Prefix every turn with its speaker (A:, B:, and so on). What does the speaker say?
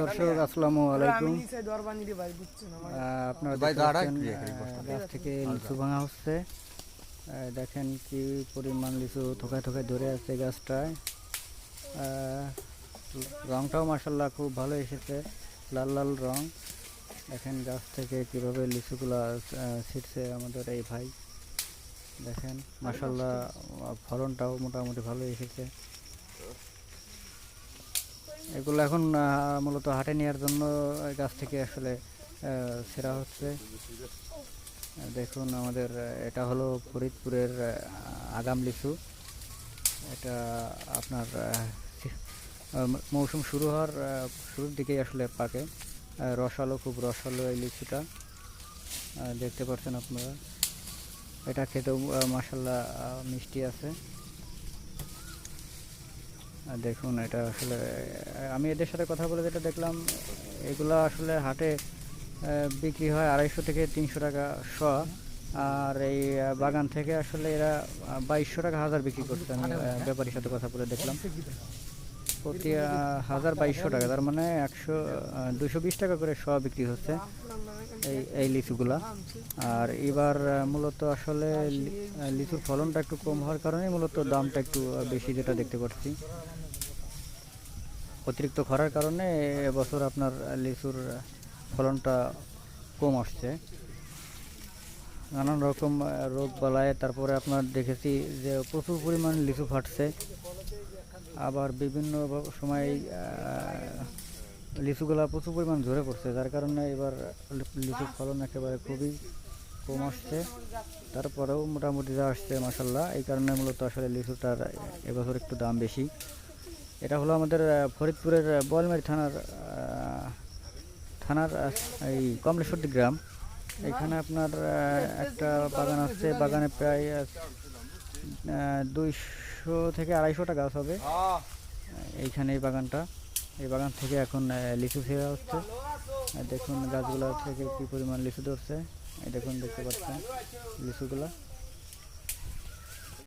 A: দর্শক আসসালামু আলাইকুম। আপনারা গাছ থেকে লিচু ভাঙা হচ্ছে। দেখেন কি পরিমাণ লিচু থোকায় থোকায় ধরে আছে গাছটায়। রংটাও মাসাল্লাহ খুব ভালো এসেছে লাল লাল রং। দেখেন গাছ থেকে কীভাবে লিচুগুলা ছিটছে আমাদের এই ভাই। দেখেন মাসাল্লাহ ফলনটাও মোটামুটি ভালো এসেছে। এগুলো এখন মূলত হাটে নেওয়ার জন্য গাছ থেকে আসলে ছেঁড়া হচ্ছে। দেখুন আমাদের, এটা হলো ফরিদপুরের আগাম লিচু। এটা আপনার মৌসুম শুরু হওয়ার শুরুর দিকেই আসলে পাকে। রসালো, খুব রসালো এই লিচুটা। দেখতে পাচ্ছেন আপনারা। এটা খেতেও মাসাল্লাহ মিষ্টি আছে। দেখুন, এটা আসলে আমি এদের সাথে কথা বলে যেটা দেখলাম, এগুলো আসলে হাটে বিক্রি হয় আড়াইশো থেকে তিনশো টাকা শ, আর এই বাগান থেকে আসলে এরা বাইশশো টাকা হাজার বিক্রি করছে আমি ব্যাপারীর সাথে কথা বলে দেখলাম। প্রতি হাজার বাইশশো টাকা। তার মানে একশো দুশো বিশ টাকা করে শ বিক্রি হচ্ছে এই এই লিচুগুলা। আর এবার মূলত আসলে লিচুর ফলনটা একটু কম হওয়ার কারণে মূলত দামটা একটু বেশি যেটা দেখতে পাচ্ছি। অতিরিক্ত খরার কারণে এবছর আপনার লিচুর ফলনটা কম আসছে। নানান রকম রোগ বালায় তারপরে আপনার দেখেছি যে প্রচুর পরিমাণ লিচু ফাটছে। আবার বিভিন্ন সময় লিচুগুলা প্রচুর পরিমাণ ঝরে পড়ছে যার কারণে এবার লিচুর ফলন একেবারে খুবই কম আসছে। তারপরেও মোটামুটি যা আসছে মাসাল্লাহ এই কারণে মূলত আসলে লিচুটার এবছর একটু দাম বেশি। এটা হলো আমাদের ফরিদপুরের আহ, বোয়ালমারি থানার থানার এই কমলেশ্বরদী গ্রাম। এখানে আপনার একটা বাগান আছে বাগানে প্রায় দুইশো থেকে আড়াইশোটা গাছ হবে এইখানে এই বাগানটা। এই বাগান থেকে এখন লিচু ফেরা হচ্ছে। দেখুন গাছগুলো থেকে কি পরিমাণ লিচু ধরছে। এই দেখুন দেখতে পাচ্ছেন লিচুগুলা।